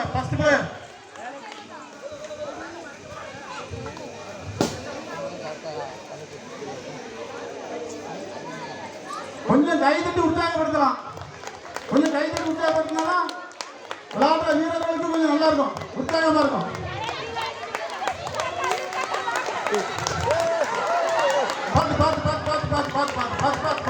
ஆ ஓடுங்க first player கொஞ்சம் கை தட்டி உற்சாகப்படுத்தலாம். கொஞ்சம் கை தட்டி உற்சாகப்படுத்தினா விளையாடுற வீரர்களுக்கு கொஞ்சம் நல்லா இருக்கும். உற்சாகமா இருக்கும். பார்த்து பார்த்து பார்த்து பார்த்து பார்த்து பார்த்து பார்த்து பார்த்து பார்த்து பார்த்து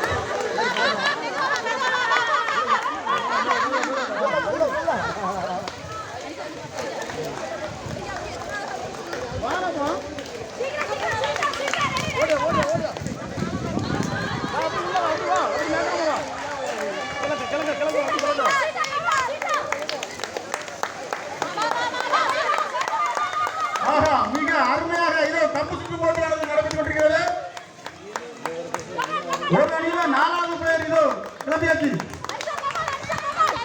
ஒரு அணியில நாலாவது பேர் இதோ கிளம்பியாச்சு.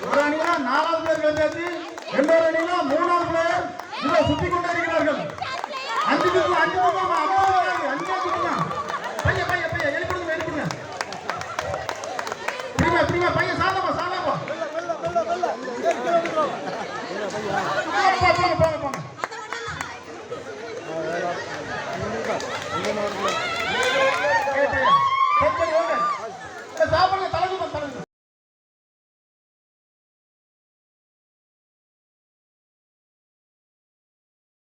ஒரு அணியில நாலாவது பேர் கிளம்பியாச்சு. இன்னொரு அணியில மூணாவது பேர் இதோ சுத்தி கொண்டே இருக்கிறார்கள். சாப்பிடுங்க தலைக்கு